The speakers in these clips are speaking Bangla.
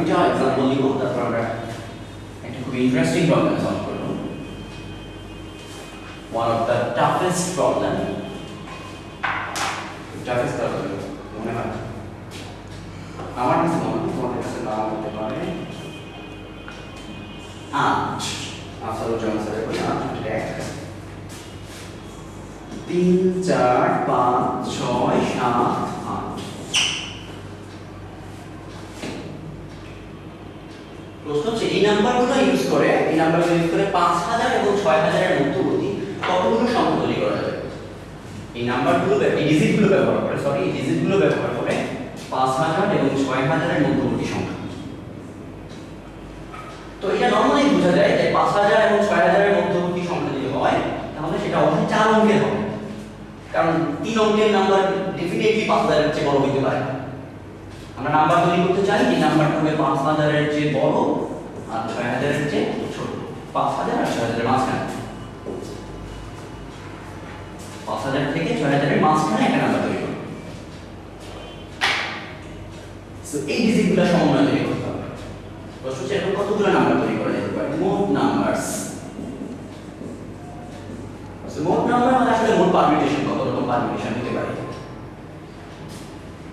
আমরা দুইটা এক্সাম্পল নিব তারপর আমরা একটা খুব ইন্টারেস্টিং প্রবলেম সলভ করব। One of the toughest problem toughest problem, মনে হয়? আমার কাছে মনে হয় তোমাদের কাছে নাও হতে পারে। আট আসলে জনসারে বলি আট এক। তিন, চার, পাঁচ, ছয়, সাত আট প্রশ্ন হচ্ছে, এই নাম্বারগুলো ইউজ করে, এই নাম্বারগুলো ইউজ করে পাঁচ হাজার এবং ছয় হাজারের মধ্যবর্তী কতগুলো সংখ্যা তৈরি করা যাবে এই নাম্বারগুলো এই ডিজিটগুলো ব্যবহার করে সরি এই ডিজিটগুলো ব্যবহার করে পাঁচ হাজার এবং ছয় হাজারের মধ্যবর্তী সংখ্যা। তো এটা নর্মালি বোঝা যায় যে পাঁচ হাজার এবং ছয় হাজারের মধ্যবর্তী সংখ্যা যদি হয়, তাহলে সেটা অবশ্যই চার অঙ্কের হবে। কারণ তিন অঙ্কের নাম্বার ডেফিনেটলি পাঁচ হাজারের চেয়ে বড় হইতে পারে। আমরা নাম্বার তৈরি করতে চাই, এই নাম্বারটা হবে পাঁচ হাজারের চেয়ে বড় আর ছয় হাজারের চেয়ে ছোট। পাঁচ হাজার আর ছয় হাজারের মাঝখানে। পাঁচ হাজার থেকে ছয় হাজারের মাঝখানে একটা নাম্বার তৈরি করব এই ডিজিটগুলো সমন্বয় তৈরি করতে হবে। প্রশ্ন হচ্ছে, এরকম কতগুলো নাম্বার তৈরি করা যেতে পারে? মোট নাম্বারস। সো মোট নাম্বার মানে আসলে মোট পারমিউটেশন কত? রকম পারমিউটেশন হতে পারে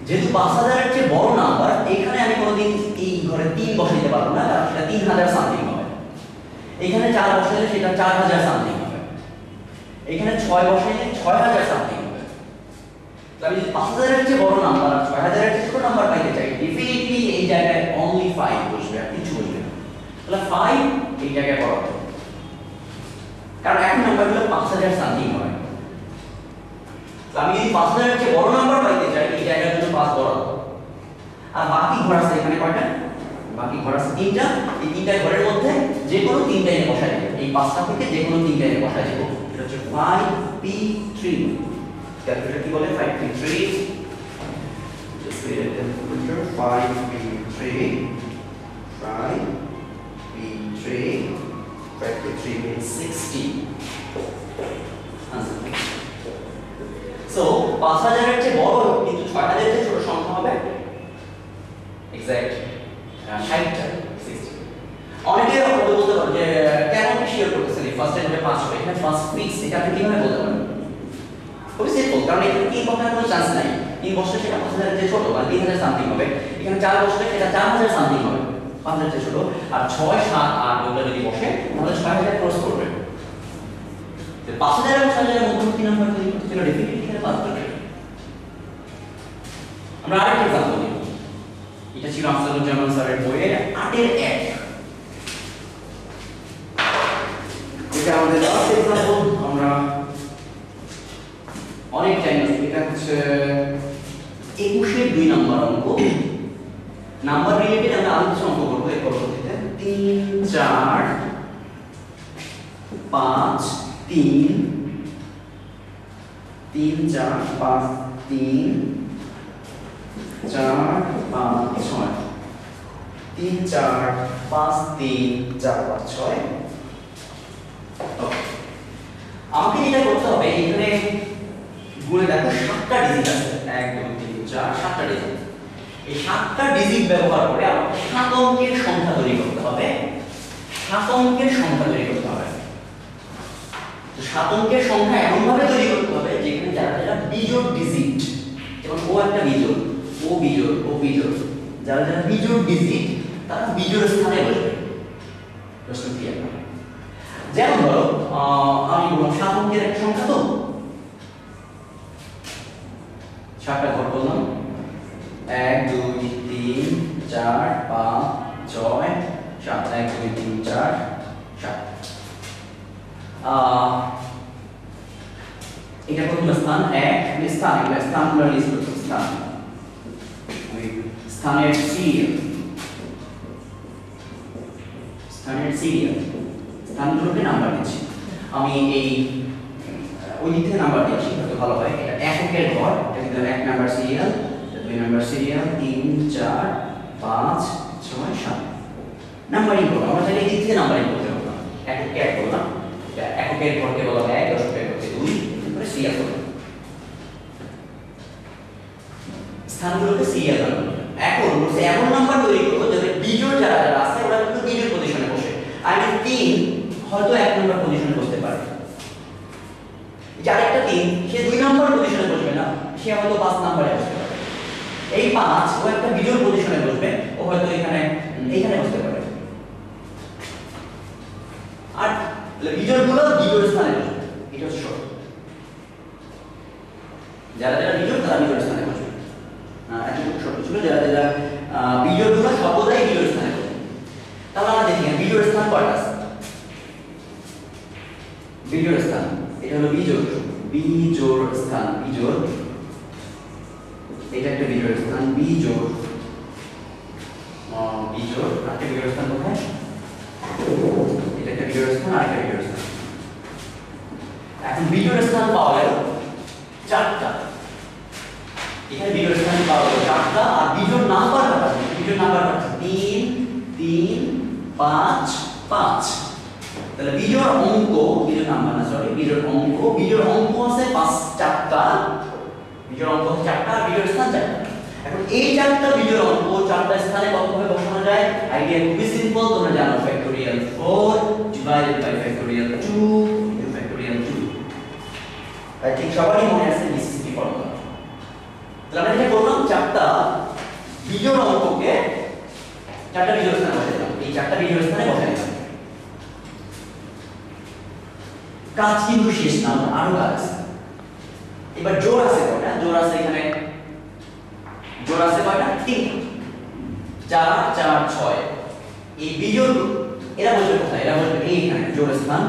যেহেতু পাঁচ হাজারের চেয়ে বড় নাম্বার এখানে আমি কোনোদিন এই ঘরে তিন বসাইতে পারব না, কারণ সেটা তিন হাজার সামথিং হবে। এখানে চার বসাইলে সেটা চার হাজার সামথিং হবে। এখানে ছয় বসাইলে ছয় হাজার সামথিং হবে। আমি পাঁচ হাজারের চেয়ে বড় নাম্বার আর ছয় হাজারের চেয়ে ছোট নাম্বার পাইতে চাই ডেফিনেটলি এই জায়গায় অনলি ফাইভ বসবে আর কিছু বসবে না। তাহলে ফাইভ এই জায়গায় বড় কারণ এখন নাম্বারগুলো পাঁচ হাজার সামথিং হয় আমি যদি পাঁচ হাজারের চেয়ে বড় নাম্বার পাইতে চাই, এই জায়গার জন্য পাঁচ বড়। আর বাকি ঘর আছে এখানে কয়টা? বাকি ঘর আছে তিনটা। এই তিনটা ঘরের মধ্যে যে কোনো তিনটা এনে বসাই দেবো। এই পাঁচটা থেকে যে কোনো তিনটা এনে বসাই দেবো। এটা হচ্ছে ফাইভ পি থ্রি ক্যালকুলেটর কি বলে? Five P three Just create a calculator. 5p3 5p3 5p3 means 60 Answer. So পাঁচ হাজারের চেয়ে বড়, কিন্তু ছয় হাজারের চেয়ে ছোট সংখ্যা হবে এক্সাক্ট ষাটটা অনেকে হয়তো বলতে পারেন যে, কেন আপনি শেয়ার করতেছেন এই ফার্স্ট টাইমে পাঁচ হবে এখানে ফার্স্ট ফিক্স এটা আপনি কীভাবে বলতে পারেন? খুবই সিম্পল কারণ এখানে তিন বছরের কোনো চান্স নাই। তিন বছরে সেটা পাঁচ হাজারের চেয়ে ছোট তিন হাজার সামথিং হবে। এখানে চার বছরে সেটা চার হাজার সামথিং হবে। পাঁচ হাজার চেয়ে ছোট। আর ছয়, সাত, আট ওগুলো যদি বসে, তাহলে ছয় হাজার ক্রস করবে। পাঁচ হাজার এবং ছয় হাজারের মধ্যবর্তী নাম্বার করতে গেলে ডেফিনেটলি করবে আমরা আরেকটা এক্সাম্পল নিব এটা ছিল আফজালুজ্জামান স্যারের বইয়ের আটের এক। এটা আমাদের লাস্ট এক্সাম্পল আমরা অনেক টাইম এটা হচ্ছে একুশের দুই নাম্বার অঙ্ক। নাম্বার রিলেটেড আমরা আরও কিছু অঙ্ক করব এর পরবর্তীতে। তিন, চার, পাঁচ, তিন তিন, চার, পাঁচ, তিন চার, পাঁচ, ছয়। তিন, চার, পাঁচ, তিন, চার, পাঁচ, ছয়। আমাকে যেটা করতে হবে, এখানে গুণে দেখো, সাতটা ডিজিট আছে। এক, দুই, তিন, চার, সাতটা ডিজিট এই সাতটা ডিজিট ব্যবহার করে আমাকে সাত অঙ্কের সংখ্যা তৈরি করতে হবে। সাত অঙ্কের সংখ্যা তৈরি করতে হবে। তো সাত অঙ্কের সংখ্যা এমন ভাবে তৈরি করতে হবে, যেখানে যারা যারা বিজোড় ডিজিট যেমন ও একটা বিজোড় ও বিজোড় ও বিজোড়। যারা যারা বিজোড় ডিজিট তারা বিজোড় স্থানে বসবে। প্রশ্ন ক্লিয়ার? যেমন ধরো আমি বললাম সাত অঙ্কের একটা সংখ্যা তো। সাতটা ঘর বললাম। এক, দুই, তিন, চার, পাঁচ, ছয়, সাত। এক, দুই, তিন, চার, সাত। এটা প্রথম স্থান? এক স্থান স্থান। আমি স্থানের সিরিয়াল স্থানের সিরিয়াল স্থানগুলোকে নাম্বার দিচ্ছি। আমি এই ওই দিক থেকে নাম্বার দিচ্ছি হয়তো ভালো হয়। এটা এককের ঘর, এটা কিন্তু এক নাম্বার সিরিয়াল দুই নাম্বার সিরিয়াল, তিন, চার, পাঁচ, ছয়, সাত। নাম্বারিং করব আমরা চাইলে এই দিক থেকে নাম্বারিং করতে পারব এককে এক করলাম এককের ঘরকে বলা হয় এক দশকের ঘরকে দুই তারপরে সিরিয়াল করলাম। স্থানগুলোকে সিরিয়াল নাম্বার এখন বলছে এমন নাম্বার তৈরি করব যাতে বিজোড় যারা যারা আছে ওরা কিন্তু পজিশনে বসে। আর তিন হয়তো এক নম্বর পজিশনে বসতে পারে। যার একটা তিন সে দুই নম্বর পজিশনে বসবে না সে হয়তো পাঁচ নম্বরে বসতে এই পাঁচ ও একটা বিজোড় পজিশনে বসবে ও হয়তো এখানে উম, এইখানে বসতে পারে। আর বিজোড়গুলো বিজোড় স্থানে বসবে। এটা যারা যারা বিজোড় তারা বিজোড় স্থানে এতটুকু শর্ত ছিল যারা যারা বিজোড়গুলো সর্বদাই বিজোড় স্থানে তাহলে আমরা দেখি বিজোড় স্থান কয়টা আছে? বিজোড় স্থান এটা হলো বিজোড় বিজোড় স্থান বিজোড় এটা একটা বিজোড় স্থান বিজোড় আহ, বিজোড় আরেকটা বিজোড় স্থান কোথায়? এটা একটা বিজোড় স্থান আরেকটা বিজোড় স্থান। এখন বিজোড় স্থান পাওয়া গেল চারটা। এখানে গেল আর বিজোড় নাম্বার কটা বিজোড় নাম্বার কটা তিন তিন, পাঁচ পাঁচ। তাহলে বিজোড় অঙ্ক, বিজোড় নাম্বার না সরি বিজোড় অঙ্ক বিজোড় অঙ্ক আছে পাঁচ চারটা। বিজোড় অঙ্ক আছে চারটা আর স্থান চারটা। এখন এই চারটা বিজোড় অঙ্ক, চারটা স্থানে কতভাবে বসানো যায়? আইডিয়া খুবই সিম্পল তোমরা জানো factorial 4 divided by factorial 2 into factorial 2 তাই ঠিক সবারই মনে আছে বিসিসি ফর্মুলা তাহলে আমরা যেটা করলাম চারটা বিজোড় অঙ্ককে চারটা বিজোড় স্থানে বসাই দিলাম এই চারটা বিজোড় স্থানে বসাই দিলাম কাজ কিন্তু শেষ না আরও কাজ আছে এবার জোর আছে কয়টা জোর আছে এখানে জোর আছে কয়টা তিন চার চার ছয় এই বিজোড় এরা বসবে কোথায় এরা বসবে এইখানে জোর স্থান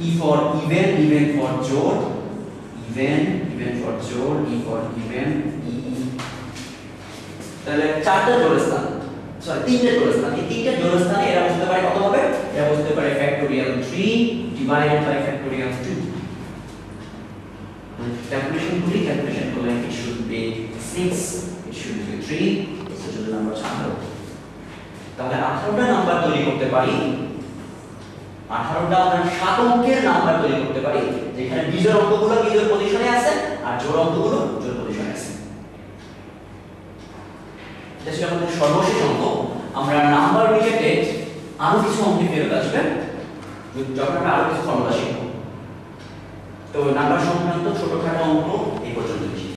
E for even even for জোর ইভেন ইভেন ফর জোর ই ফর ইভেন ই তাহলে চারটা জোর স্থান সরি তিনটে জোর স্থান এই তিনটে জোর স্থানে এরা বসতে পারে কত হবে এরা বসতে পারে factorial 3 divided by factorial 2 calculation করি calculation করলে it should be 6 it should be 3 this is the number 18 তাহলে 18টা নাম্বার তৈরি করতে পারি 18টা আমরা সাত অঙ্কের নাম্বার তৈরি করতে পারি, যেখানে বিজোড় অঙ্কগুলো বিজোড় পজিশনে আছে, আর জোড় অঙ্কগুলো জোড় এটা আমাদের সর্বশেষ অঙ্ক। আমরা নাম্বার রিলেটেড আরও কিছু অঙ্কে ফেরত আসবে। যখন আরও কিছু ফর্মুলা শিখব। তো নাম্বার সংক্রান্ত ছোটখাটো অঙ্ক এই পর্যন্ত